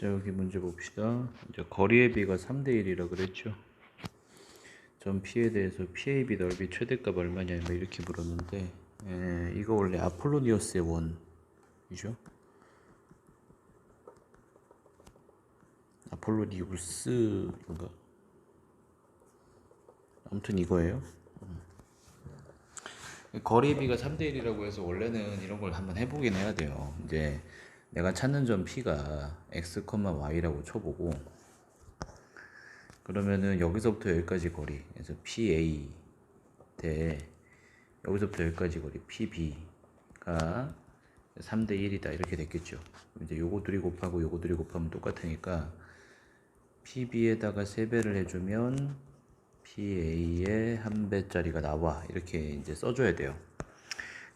자 여기 문제 봅시다. 이제 거리의 비가 3대 1이라 그랬죠. 전 P에 대해서 PAB 넓이 최대값 얼마냐 뭐 이렇게 물었는데 에, 이거 원래 아폴로니어스의 원이죠. 아폴로니우스인가? 아무튼 이거예요. 음. 거리의 비가 3대 1이라고 해서 원래는 이런 걸 한번 해보긴 해야 돼요. 이제 내가 찾는 점 P가 x, y라고 쳐보고 그러면은 여기서부터 여기까지 거리 그래서 PA 대 여기서부터 여기까지 거리 PB가 3대 1이다 이렇게 됐겠죠. 이제 요거 둘이 곱하고 요거 둘이 곱하면 똑같으니까 PB에다가 3배를 해주면 PA의 한 배짜리가 나와 이렇게 이제 써줘야 돼요.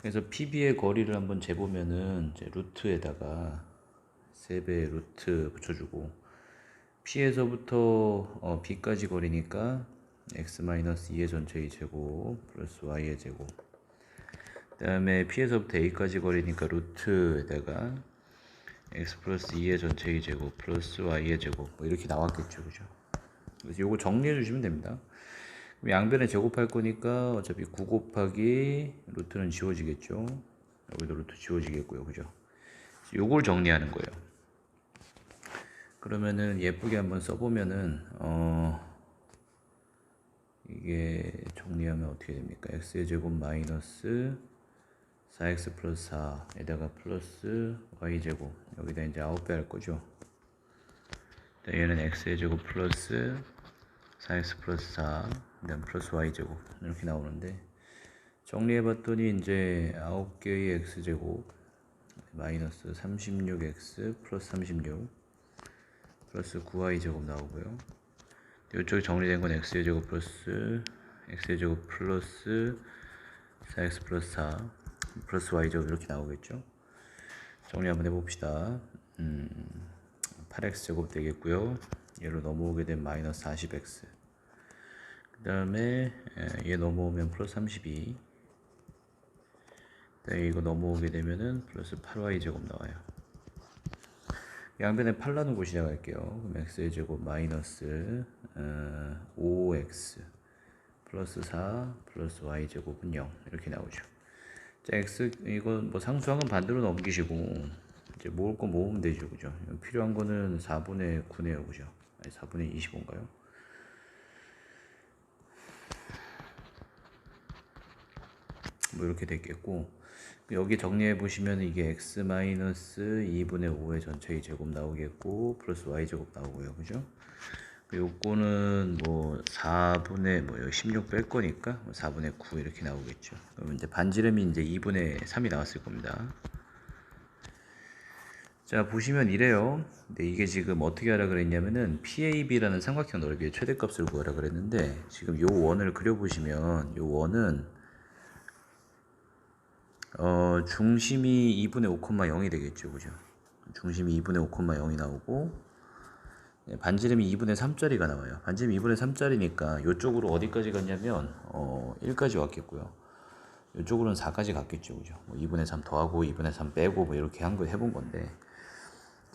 그래서 PB의 거리를 한번 재보면은 이제 루트에다가 3배 루트 붙여주고 P에서부터 어, B까지 거리니까 x-2의 전체의 제곱 플러스 y의 제곱. 그 다음에 P에서부터 A까지 거리니까 루트에다가 x 플러스 2의 전체의 제곱 플러스 y의 제곱 뭐 이렇게 나왔겠죠. 그죠? 그래서 요거 정리해 주시면 됩니다 양변에 제곱할 거니까 어차피 9 곱하기 루트는 지워지겠죠. 여기도 루트 지워지겠고요. 그죠? 요걸 정리하는 거예요. 그러면은 예쁘게 한번 써보면은 어 이게 정리하면 어떻게 됩니까? x의 제곱 마이너스 4x 플러스 4에다가 플러스 y 제곱. 여기다 이제 9배 할 거죠. 네, 얘는 x의 제곱 플러스 4x 플러스 4 그다음 플러스 y 제곱 이렇게 나오는데 정리해 봤더니 이제 9개의 x 제곱 마이너스 36x 플러스 36 플러스 9y 제곱 나오고요. 이쪽에 정리된 건 x의 제곱 플러스 x의 제곱 플러스 4x 플러스 4 플러스 y 제곱 이렇게 나오겠죠? 정리 한번 해봅시다. 음, 8x 제곱 되겠고요. 얘로 넘어오게 되면 마이너스 40x 그 다음에 얘 넘어오면 플러스 32 네, 이거 넘어오게 되면은 플러스 8y 제곱 나와요. 양변에 8 나누고 시작할게요. 그럼 x의 제곱 마이너스 어, 5x 플러스 4 플러스 y 제곱은 0 이렇게 나오죠. 자 x 이거 뭐 상수항은 반대로 넘기시고 이제 모을 거 모으면 되죠 그죠? 필요한 거는 4분의 9네요 그죠? 아니 4분의 25인가요 뭐 이렇게 됐겠고 여기 정리해 보시면 이게 x 마이너스 2분의 5의 전체의 제곱 나오겠고 플러스 y 제곱 나오고요. 그죠? 요거는 뭐 4분의 뭐 16 뺄 거니까 4분의 뭐9 이렇게 나오겠죠. 그럼 이제 반지름이 이제 2분의 3이 나왔을 겁니다. 자 보시면 이래요. 근데 이게 지금 어떻게 하라 그랬냐면은 PAB라는 삼각형 넓이의 최대값을 구하라 그랬는데 지금 요 원을 그려보시면 요 원은 어, 중심이 2분의 5,0이 되겠죠. 그죠? 중심이 2분의 5,0이 나오고, 네, 반지름이 2분의 3짜리가 나와요. 반지름이 2분의 3짜리니까 이쪽으로 어디까지 갔냐면, 어, 1까지 왔겠고요. 이쪽으로는 4까지 갔겠죠. 그죠? 뭐 2분의 3 더하고 2분의 3 빼고 뭐 이렇게 한 거 해본 건데,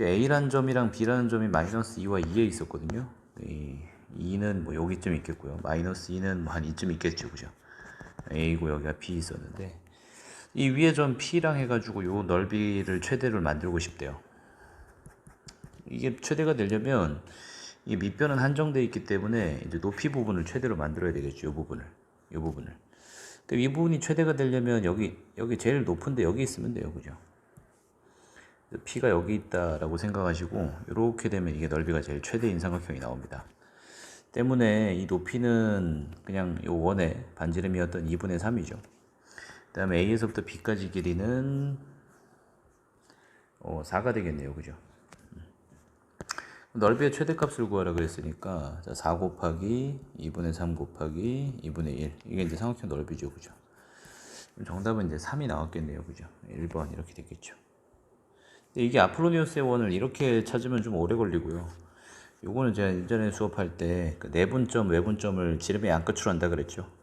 A라는 점이랑 B라는 점이 마이너스 2와 2에 있었거든요. 이 2는 뭐 여기쯤 있겠고요. 마이너스 2는 뭐 한 이쯤 있겠죠. 그죠? A고 여기가 B 있었는데, 이 위에 점 P랑 해가지고 요 넓이를 최대를 만들고 싶대요. 이게 최대가 되려면 이 밑변은 한정되어 있기 때문에 이제 높이 부분을 최대로 만들어야 되겠죠. 이 부분을. 이 부분을. 근데 이 부분이 최대가 되려면 여기, 여기 제일 높은데 여기 있으면 돼요. 그죠? P가 여기 있다라고 생각하시고 이렇게 되면 이게 넓이가 제일 최대인 삼각형이 나옵니다. 때문에 이 높이는 그냥 요 원의 반지름이었던 2분의 3이죠. 그 다음에 A에서부터 B까지 길이는 어, 4가 되겠네요. 그죠? 음. 넓이의 최대값을 구하라 그랬으니까 자, 4 곱하기 2분의 3 곱하기 2분의 1 이게 이제 삼각형 넓이죠. 그죠? 정답은 이제 3이 나왔겠네요. 그죠? 1번 이렇게 됐겠죠. 이게 아폴로니오스의 원을 이렇게 찾으면 좀 오래 걸리고요. 요거는 제가 예전에 수업할 때 그 내분점, 외분점을 지름의 양끝으로 한다 그랬죠.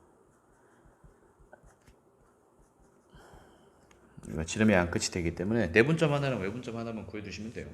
지름의 양 끝이 되기 때문에 내분점 하나랑 외분점 하나만 구해두시면 돼요.